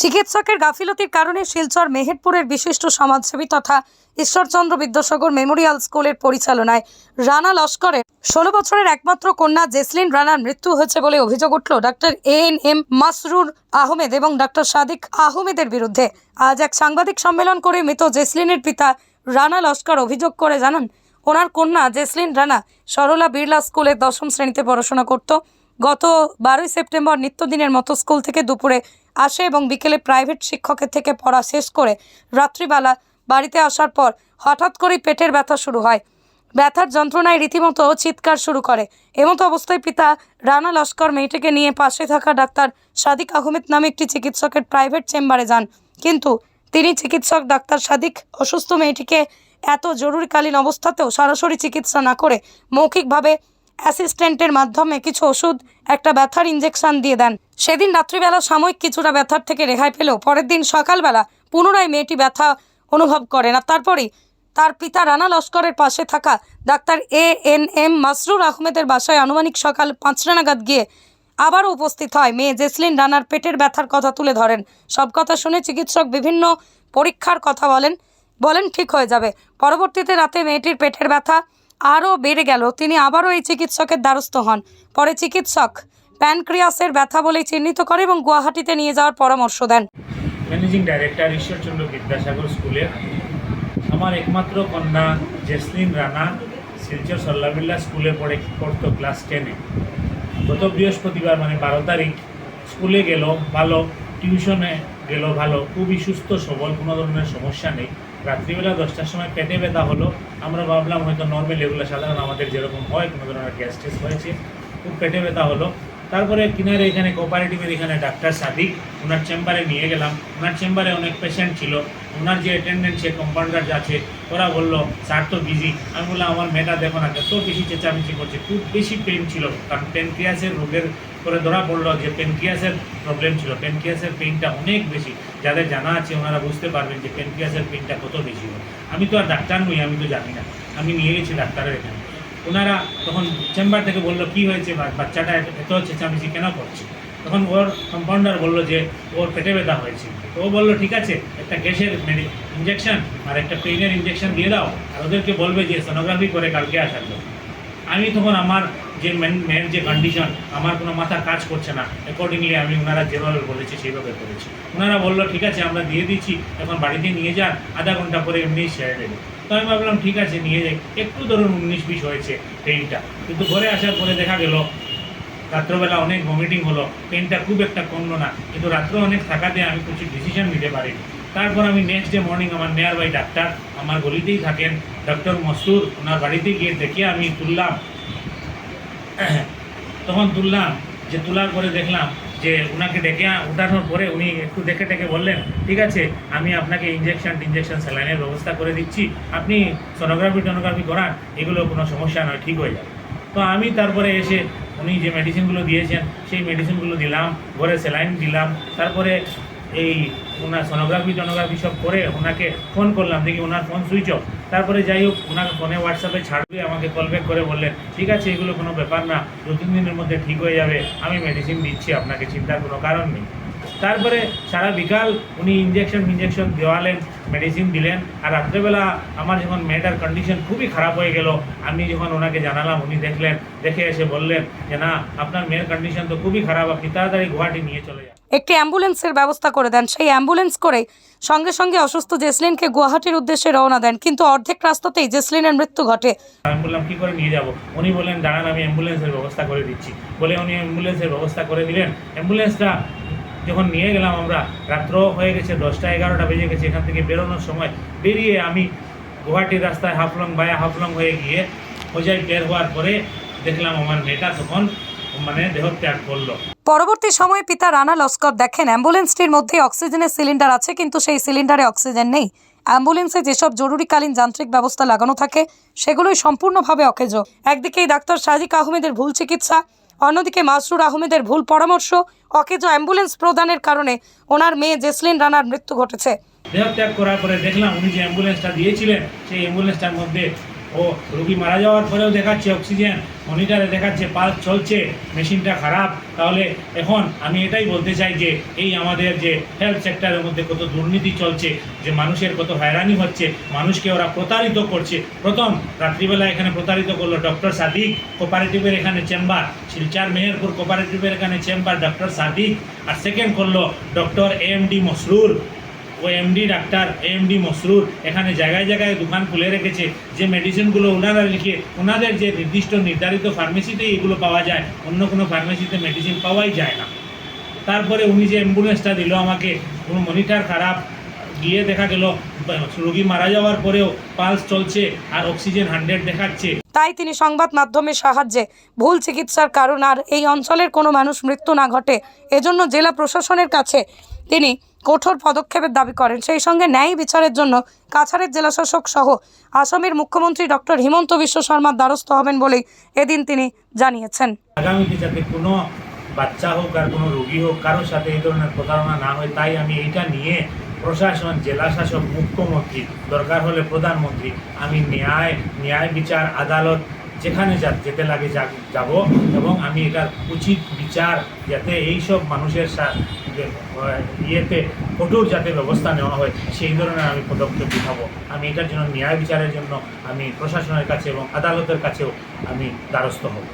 চিকিৎসকের গাফিলতির কারণে শিলচর মেহেরপুরের বিশিষ্ট সমাজসেবী তথা ঈশ্বরচন্দ্র বিদ্যাসাগর মেমোরিয়াল স্কুলের পরিচালনায় রানা লস্করের ষোলো বছরের একমাত্র কন্যা জেসলিন রানার মৃত্যু হয়েছে বলে অভিযোগ উঠল doctor A N M Masrur Ahmed এবং ডক্টর সাদিক আহমেদের বিরুদ্ধে। আজ এক সাংবাদিক সম্মেলন করে মৃত জেসলিনের পিতা রানা লস্কর অভিযোগ করে জানান, ওনার কন্যা জেসলিন রানা সরলা বিড়লা স্কুলের দশম শ্রেণীতে পড়াশোনা করত। গত বারোই সেপ্টেম্বর নিত্যদিনের মতো স্কুল থেকে দুপুরে আসে এবং বিকেলে প্রাইভেট শিক্ষকের থেকে পড়া শেষ করে রাত্রিবেলা বাড়িতে আসার পর হঠাৎ করেই পেটের ব্যথা শুরু হয়। ব্যথার যন্ত্রণায় রীতিমতো চিৎকার শুরু করে। এমতো অবস্থায় পিতা রানা লস্কর মেয়েটিকে নিয়ে পাশে থাকা ডাক্তার সাদিক আহমেদ নামে একটি চিকিৎসকের প্রাইভেট চেম্বারে যান। কিন্তু তিনি চিকিৎসক ডাক্তার সাদিক অসুস্থ মেয়েটিকে এত জরুরিকালীন অবস্থাতেও সরাসরি চিকিৎসা না করে মৌখিকভাবে অ্যাসিস্ট্যান্টের মাধ্যমে কিছু ওষুধ, একটা ব্যথার ইঞ্জেকশন দিয়ে দেন। সেদিন রাত্রিবেলা সাময়িক কিছুটা ব্যথার থেকে রেহাই পেলেও পরের দিন সকালবেলা পুনরায় মেয়েটি ব্যথা অনুভব করেন আর তারপরেই তার পিতা রানা লস্করের পাশে থাকা doctor A N M Masrur আহমেদের বাসায় আনুমানিক সকাল পাঁচটা নাগাদ গিয়ে আবারও উপস্থিত হয়। মেয়ে জেসলিন রানার পেটের ব্যথার কথা তুলে ধরেন। সব কথা শুনে চিকিৎসক বিভিন্ন পরীক্ষার কথা বলেন। বলেন, ঠিক হয়ে যাবে। পরবর্তীতে রাতে মেয়েটির পেটের ব্যথা আরও বেড়ে গেল। তিনি আবারও এই চিকিৎসকের দ্বারস্থ হন। পরে চিকিৎসক প্যানক্রিয়াসের ব্যথা বলেই চিহ্নিত করে এবং গুয়াহাটিতে নিয়ে যাওয়ার পরামর্শ দেন। ম্যানেজিং ডাইরেক্টর ঈশ্বরচন্দ্র বিদ্যাসাগর স্কুলে আমার একমাত্র কন্যা জেসলিন রানা শিলচর সল্লাবিল্লা স্কুলে পড়ে পড়তো ক্লাস টেনে। গত বৃহস্পতিবার মানে বারো তারিখ, স্কুলে গেল, ভালো, টিউশনে গেল, ভালো, খুবই সুস্থ, সবল, কোনো ধরনের সমস্যা নেই। রাত্রিবেলা দশটার সময় পেটে ব্যথা হলো, আমরা ভাবলাম হয়তো নর্মাল এগুলো সাধারণ আমাদের যেরকম হয়, কোনো ধরনের গ্যাস টেস হয়েছে, খুব পেটে ব্যথা হলো। তারপরে কিনারে এখানে কোঅপারেটিভের এখানে ডাক্তার সাদিক ওনার চেম্বারে নিয়ে গেলাম। ওনার চেম্বারে অনেক পেশেন্ট ছিল। ওনার যে অ্যাটেন্ডেন্ট সে কম্পাউন্ডার আছে, ওরা বলল, স্যার তো বিজি আমি বললাম, আমার মেয়েটা দেখো না, এত বেশি চেঁচামেচি করছে, খুব বেশি পেন ছিল। কারণ পেনক্রিয়াসের রোগের করে ধরা পড়ল যে পেনক্রিয়াসের প্রবলেম ছিল। পেনক্রিয়াসের পেনটা অনেক বেশি। যাদের জানা আছে, ওনারা বুঝতে পারবেন যে পেনক্রিয়াসের পেনটা কত বেশি। আমি তো আর ডাক্তার নই, আমি তো জানি না। আমি নিয়ে গেছি ডাক্তারের এখানে। ওনারা তখন চেম্বার থেকে বলল, কি হয়েছে? বাচ্চাটা এত- চেঁচামেচি কেন করছে? তখন ওর কম্পাউন্ডার বলল যে, ওর পেটে ব্যথা হয়েছে। ও বলল, ঠিক আছে, একটা গ্যাসের মেডি ইঞ্জেকশন আর একটা পেইনের ইঞ্জেকশন দিয়ে দাও, আর ওদেরকে বলবে যে সোনোগ্রাফি করে কালকে আসার জন্য। আমি তখন আমার যে মেন মেন যে কন্ডিশন আমার কোনো মাথা কাজ করছে না। অ্যাকর্ডিংলি আমি ওনারা যেভাবে বলেছি, সেইভাবে করেছি। ওনারা বলল, ঠিক আছে, আমরা দিয়ে দিচ্ছি, এখন বাড়িতে নিয়ে যান, আধা ঘণ্টা পরে এমনি সেরে দেবে তো আমি ভাবলাম, ঠিক আছে, নিয়ে যাই। একটু ধরুন উনিশ বিশ হয়েছে পেইনটা কিন্তু ঘরে আসার পরে দেখা গেল, রাত্রবেলা অনেক ভমিটিং হলো। পেনটা খুব একটা কমলো না। কিন্তু রাত্রে অনেক থাকাতে আমি কিছু ডিসিশন নিতে পারিনি। তারপর আমি নেক্সট ডে মর্নিং আমার নেয়ার বাই ডাক্তার আমার গলিতেই থাকেন ডক্টর মসুর ওনার বাড়িতে গিয়ে দেখে আমি তুললাম। তখন তুললাম যে তোলার পরে দেখলাম যে ওনাকে ডেকে উঠানোর পরে উনি একটু দেখে টেকে বললেন, ঠিক আছে, আমি আপনাকে ইঞ্জেকশন টিনজেকশন স্যালাইনের ব্যবস্থা করে দিচ্ছি। আপনি সোনোগ্রাফি টোনোগ্রাফি করান, এগুলো কোনো সমস্যা নয়, ঠিক হয়ে যাবে। তো আমি তারপরে এসে উনি যে মেডিসিনগুলো দিয়েছেন, সেই মেডিসিনগুলো দিলাম ঘরে স্যালাইন দিলাম, তারপরে এই ওনার সোনোগ্রাফি টোনোগ্রাফি সব করে ওনাকে ফোন করলাম, দেখি ওনার ফোন সুইচ অফ তারপরে যাই হোক, ওনাকে ফোনে হোয়াটসঅ্যাপে ছাড়বে, আমাকে কল ব্যাক করে বললেন ঠিক আছে, এগুলো কোনো ব্যাপার না, দু তিন দিনের মধ্যে ঠিক হয়ে যাবে, আমি মেডিসিন দিচ্ছি, আপনাকে চিন্তার কোনো কারণ নেই। তারপরে সারা বিকাল উনি ইঞ্জেকশন ইঞ্জেকশন দেওয়ালেন মেডিসিন দিলেন, আর রাত্রেবেলা আমার যখন মেয়েটার কন্ডিশন খুবই খারাপ হয়ে গেল, আমি যখন ওনাকে জানালাম, উনি দেখলেন, দেখে এসে বললেন যে, না, আপনার মেয়ের কন্ডিশন তো খুবই খারাপ, আপনি তাড়াতাড়ি গুয়াহাটি নিয়ে চলে যান। একটি অ্যাম্বুলেন্সের ব্যবস্থা করে দেন। সেই অ্যাম্বুলেন্স করে সঙ্গে সঙ্গে অসুস্থ জেসলিনকে গুয়াহাটির উদ্দেশ্যে রওনা দেন। কিন্তু অর্ধেক রাস্তাতেই জেসলিনের মৃত্যু ঘটে। আমি বললাম, কী করে নিয়ে যাব? উনি বললেন, দাঁড়ান, আমি অ্যাম্বুলেন্সের ব্যবস্থা করে দিচ্ছি। বলে উনি অ্যাম্বুলেন্সের ব্যবস্থা করে দিলেন। অ্যাম্বুলেন্সটা যখন নিয়ে গেলাম আমরা, রাত্র হয়ে গেছে, দশটা এগারোটা বেজে গেছে, এখান থেকে বেরোনোর সময় বেরিয়ে আমি গুয়াহাটির রাস্তায় হাফলং বায়া হাফলং হয়ে গিয়ে হোজাই বের হওয়ার পরে দেখলাম আমার মেয়েটা তখন মানে দেহত্যাগ করল। পরবর্তী সময়ে পিতা রানা লস্কর দেখেন অ্যাম্বুলেন্সটির মধ্যে অক্সিজেনের সিলিন্ডার আছে কিন্তু সেই সিলিন্ডারে অক্সিজেন নেই। অ্যাম্বুলেন্সে যেসব জরুরিকালীন যান্ত্রিক ব্যবস্থা লাগানো থাকে সেগুলোই সম্পূর্ণভাবে অকেজ। একদিকেই ডাক্তার সাদিক আহমেদের ভুল চিকিৎসা অন্যদিকে মাসরুর আহমেদের ভুল পরামর্শ অকেজ অ্যাম্বুলেন্স প্রদানের কারণে ওনার মেয়ে জেসলিন রানার মৃত্যু ঘটেছে। দেহত্যাগ করার পরে দেখলাম উনি যে অ্যাম্বুলেন্সটা দিয়েছিলেন সেই অ্যাম্বুলেন্সটার মধ্যে ও, রুগী মারা যাওয়ার পরেও দেখাচ্ছে, অক্সিজেন মনিটরে দেখাচ্ছে পালস চলছে, মেশিনটা খারাপ। তাহলে এখন আমি এটাই বলতে চাই যে, এই আমাদের যে হেলথ সেক্টরের মধ্যে কত দুর্নীতি চলছে, যে মানুষের কত হয়রানি হচ্ছে, মানুষকে ওরা প্রতারিত করছে। প্রথম, রাত্রিবেলা এখানে প্রতারিত করল ডক্টর সাদিক কোপারেটিভের এখানে চেম্বার শিলচার মেহেরপুর কোপারেটিভের এখানে চেম্বার ডক্টর সাদিক। আর সেকেন্ড করল ডক্টর এম ডি মসরুর। ও এমডি ডাক্তার এমডি মসরুর, এখানে জায়গায় জায়গায় দোকান খুলে রেখেছে। যে মেডিসিনগুলো ওনারা লিখে, ওনাদের যে নির্দিষ্ট নির্ধারিত ফার্মেসিতেই এগুলো পাওয়া যায়, অন্য কোনো ফার্মেসিতে মেডিসিন পাওয়াই যায় না। তারপরে উনি যে অ্যাম্বুলেন্সটা দিল আমাকে, কোনো মনিটার খারাপ, গিয়ে দেখা গেল, রোগী মারা যাওয়ার পরেও পালস চলছে আর অক্সিজেন হান্ড্রেড দেখাচ্ছে। তাই তিনি সংবাদ মাধ্যমের সাহায্যে ভুল চিকিৎসার কারণ আর এই অঞ্চলের কোনো মানুষ মৃত্যু না ঘটে, এজন্য জেলা প্রশাসনের কাছে তিনি কঠোর পদক্ষেপের দাবি করেন। সেই সঙ্গে ন্যায় বিচারের জন্য কাছাড়ের জেলাশাসক সহ আসামের মুখ্যমন্ত্রী ডক্টর হিমন্ত বিশ্ব শর্মার দ্বারস্থ হবেন বলেই এদিন তিনি জানিয়েছেন। কোনো বাচ্চা হোক আর কোনো রোগী হোক, কারোর সাথে এই ধরনের প্রতারণা না হয়, তাই আমি এইটা নিয়ে প্রশাসন জেলা শাসক মুখ্যমন্ত্রী, দরকার হলে প্রধানমন্ত্রী, আমি ন্যায় ন্যায় বিচার, আদালত, যেখানে যা যেতে লাগে যাব এবং আমি এটার উচিত বিচার, যাতে এইসব মানুষের ইয়েতে কঠোর যাতে ব্যবস্থা নেওয়া হয়। সেই ধরনের আমি পদক্ষেপ উঠাবো আমি এটার জন্য ন্যায় বিচারের জন্য আমি প্রশাসনের কাছে এবং আদালতের কাছেও আমি দ্বারস্থ হব